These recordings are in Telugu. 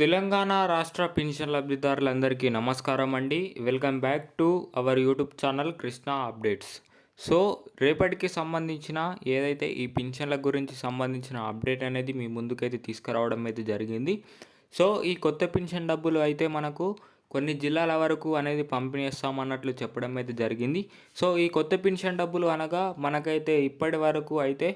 తెలంగాణ రాష్ట్ర పెన్షన్ లబ్ధిదారులందరికీ నమస్కారం అండి. Welcome back to our YouTube channel Krishna updates. So రేపటికి సంబంధించిన ఏదైతే ఈ పింఛన్ల గురించి సంబంధించిన అప్డేట్ అనేది మీ ముందుకైతే తీసుకురావడం అయితే జరిగింది. సో ఈ కొత్త పింఛన్ డబ్బులు అయితే మనకు కొన్ని జిల్లాల వరకు అనేది పంపిణీ చేస్తామన్నట్లు చెప్పడం అయితే జరిగింది. సో ఈ కొత్త పింఛన్ డబ్బులు అనగా మనకైతే ఇప్పటి వరకు అయితే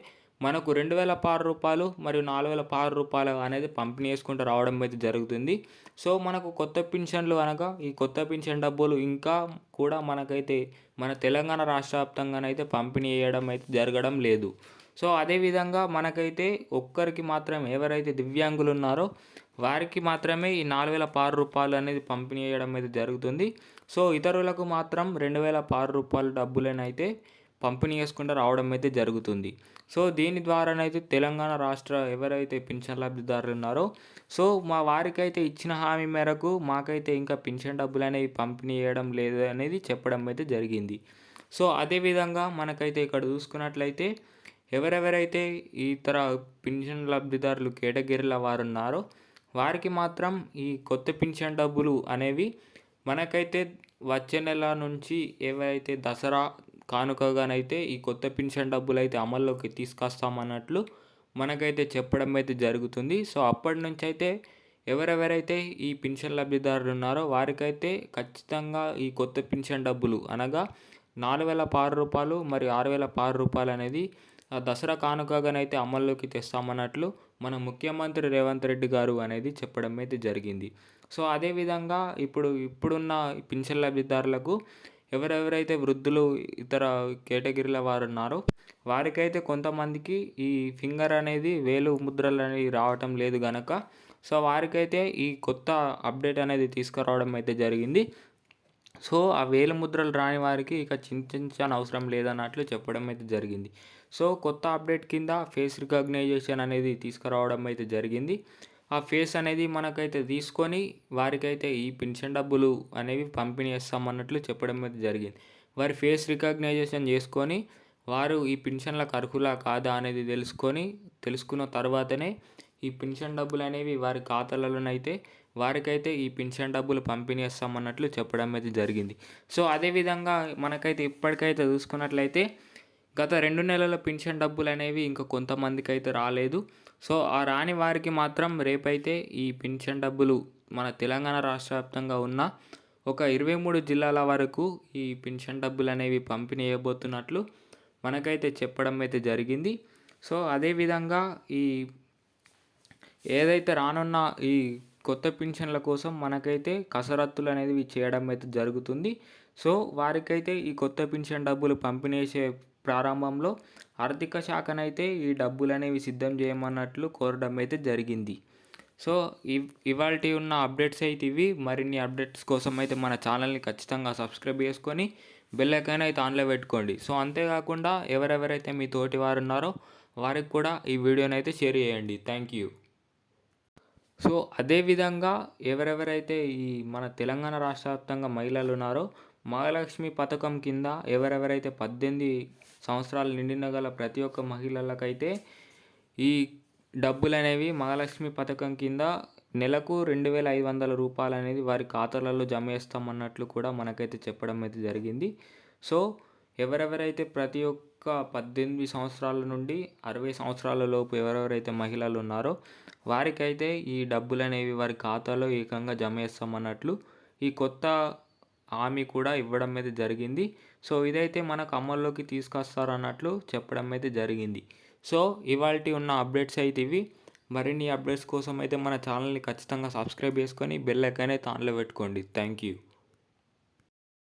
మనకు రెండు వేల పారు రూపాయలు మరియు నాలుగు వేల పారు రూపాయలు అనేది పంపిణీ చేసుకుంటూ రావడం అయితే జరుగుతుంది. సో మనకు కొత్త పింఛన్లు అనగా ఈ కొత్త పింఛన్ డబ్బులు ఇంకా కూడా మనకైతే మన తెలంగాణ రాష్ట్ర వ్యాప్తంగానైతే పంపిణీ చేయడం అయితే జరగడం లేదు. సో అదేవిధంగా మనకైతే ఒక్కరికి మాత్రమే ఎవరైతే దివ్యాంగులు ఉన్నారో వారికి మాత్రమే ఈ నాలుగు వేల పారు రూపాయలు అనేది పంపిణీ చేయడం అయితే జరుగుతుంది. సో ఇతరులకు మాత్రం రెండు వేల పారు రూపాయల డబ్బులనైతే పంపిణీ చేసుకుంటూ రావడం అయితే జరుగుతుంది. సో దీని ద్వారానైతే తెలంగాణ రాష్ట్ర ఎవరైతే పింఛన్ లబ్ధిదారులు ఉన్నారో సో మా వారికైతే ఇచ్చిన హామీ మేరకు మాకైతే ఇంకా పింఛన్ డబ్బులు అనేవి పంపిణీ చేయడం లేదు అనేది చెప్పడం అయితే జరిగింది. సో అదేవిధంగా మనకైతే ఇక్కడ చూసుకున్నట్లయితే ఎవరెవరైతే ఇతర పింఛన్ లబ్ధిదారులు కేటగిరీల వారు ఉన్నారో వారికి మాత్రం ఈ కొత్త పింఛన్ డబ్బులు అనేవి మనకైతే వచ్చే నెల నుంచి ఏవైతే దసరా కానుకగానైతే ఈ కొత్త పెన్షన్ డబ్బులు అయితే అమల్లోకి తీసుకొస్తామన్నట్లు మనకైతే చెప్పడం అయితే జరుగుతుంది. సో అప్పటి నుంచి అయితే ఎవరెవరైతే ఈ పెన్షన్ లబ్ధిదారులు ఉన్నారో వారికైతే ఖచ్చితంగా ఈ కొత్త పింఛన్ డబ్బులు అనగా నాలుగు వేల పారు రూపాయలు మరియు ఆరు వేల పారు రూపాయలు అనేది దసరా కానుకగానైతే అమల్లోకి తెస్తామన్నట్లు మన ముఖ్యమంత్రి రేవంత్ రెడ్డి గారు అనేది చెప్పడం అయితే జరిగింది. సో అదేవిధంగా ఇప్పుడు ఇప్పుడున్న పెన్షన్ లబ్ధిదారులకు ఎవరెవరైతే వృద్ధులు ఇతర కేటగిరీల వారు ఉన్నారో వారికైతే కొంతమందికి ఈ ఫింగర్ అనేది వేలు ముద్రలు అనేవి రావటం లేదు గనక. సో వారికైతే ఈ కొత్త అప్డేట్ అనేది తీసుకురావడం అయితే జరిగింది. సో ఆ వేలు ముద్రలు రాని వారికి ఇక చింతించని అవసరం లేదన్నట్లు చెప్పడం అయితే జరిగింది. సో కొత్త అప్డేట్ కింద ఫేస్ రికగ్నైజేషన్ అనేది తీసుకురావడం అయితే జరిగింది. ఆ ఫేస్ అనేది మనకైతే తీసుకొని వారికైతే ఈ పెన్షన్ డబ్బులు అనేవి పంపిణీ చేస్తామన్నట్లు చెప్పడం అయితే జరిగింది. వారి ఫేస్ రికగ్నైజేషన్ చేసుకొని వారు ఈ పెన్షన్లకు అర్హులా కాదా అనేది తెలుసుకొని తెలుసుకున్న తర్వాతనే ఈ పెన్షన్ డబ్బులు అనేవి వారి ఖాతాలలోనైతే వారికైతే ఈ పెన్షన్ డబ్బులు పంపిణీ చేస్తామన్నట్లు చెప్పడం అయితే జరిగింది. సో అదేవిధంగా మనకైతే ఇప్పటికైతే చూసుకున్నట్లయితే గత రెండు నెలల పెన్షన్ డబ్బులు అనేవి ఇంకా కొంతమందికి అయితే రాలేదు. సో ఆ రాని వారికి మాత్రం రేపైతే ఈ పింఛన్ డబ్బులు మన తెలంగాణ రాష్ట్ర వ్యాప్తంగా ఉన్న ఒక ఇరవై మూడు జిల్లాల వరకు ఈ పింఛన్ డబ్బులు అనేవి పంపిణీ చేయబోతున్నట్లు మనకైతే చెప్పడం అయితే జరిగింది. సో అదేవిధంగా ఈ ఏదైతే రానున్న ఈ కొత్త పింఛన్ల కోసం మనకైతే కసరత్తులు అనేవి చేయడం అయితే జరుగుతుంది. సో వారికైతే ఈ కొత్త పింఛన్ డబ్బులు పంపిణీ చేసే ప్రారంభంలో ఆర్థిక శాఖనైతే ఈ డబ్బులు అనేవి సిద్ధం చేయమన్నట్లు కోరడం అయితే జరిగింది. సో ఇవాళ ఉన్న అప్డేట్స్ అయితే ఇవి. మరిన్ని అప్డేట్స్ కోసం అయితే మన ఛానల్ని ఖచ్చితంగా సబ్స్క్రైబ్ చేసుకొని బెల్ ఐకాన్ అయితే ఆన్లో పెట్టుకోండి. సో అంతేకాకుండా ఎవరెవరైతే మీ తోటి వారు ఉన్నారో వారికి కూడా ఈ వీడియోని అయితే షేర్ చేయండి. Thank you. సో అదేవిధంగా ఎవరెవరైతే ఈ మన తెలంగాణ రాష్ట్ర వ్యాప్తంగా మహిళలు ఉన్నారో మహాలక్ష్మి పథకం కింద ఎవరెవరైతే పద్దెనిమిది సంవత్సరాలు నిండిన గల ప్రతి ఒక్క మహిళలకైతే ఈ డబ్బులు అనేవి మహాలక్ష్మి పథకం కింద నెలకు రెండు వేల ఐదు వందల రూపాయలు అనేది వారి ఖాతాలలో జమ చేస్తామన్నట్లు కూడా మనకైతే చెప్పడం అయితే జరిగింది. సో ఎవరెవరైతే ప్రతి ఒక్క పద్దెనిమిది సంవత్సరాల నుండి అరవై సంవత్సరాల లోపు ఎవరెవరైతే మహిళలు ఉన్నారో వారికైతే ఈ డబ్బులు అనేవి వారి ఖాతాలో ఏకంగా జమ చేస్తామన్నట్లు ఈ కొత్త హామీ కూడా ఇవ్వడం అయితే జరిగింది. సో ఇదైతే మనకు అమల్లోకి తీసుకొస్తారన్నట్లు చెప్పడం అయితే జరిగింది. సో ఇవాళ ఉన్న అప్డేట్స్ అయితే ఇవి. మరిన్ని అప్డేట్స్ కోసం అయితే మన ఛానల్ని ఖచ్చితంగా సబ్స్క్రైబ్ చేసుకొని బెల్ ఐకాన్ అయితే ఆన్లో పెట్టుకోండి. Thank you.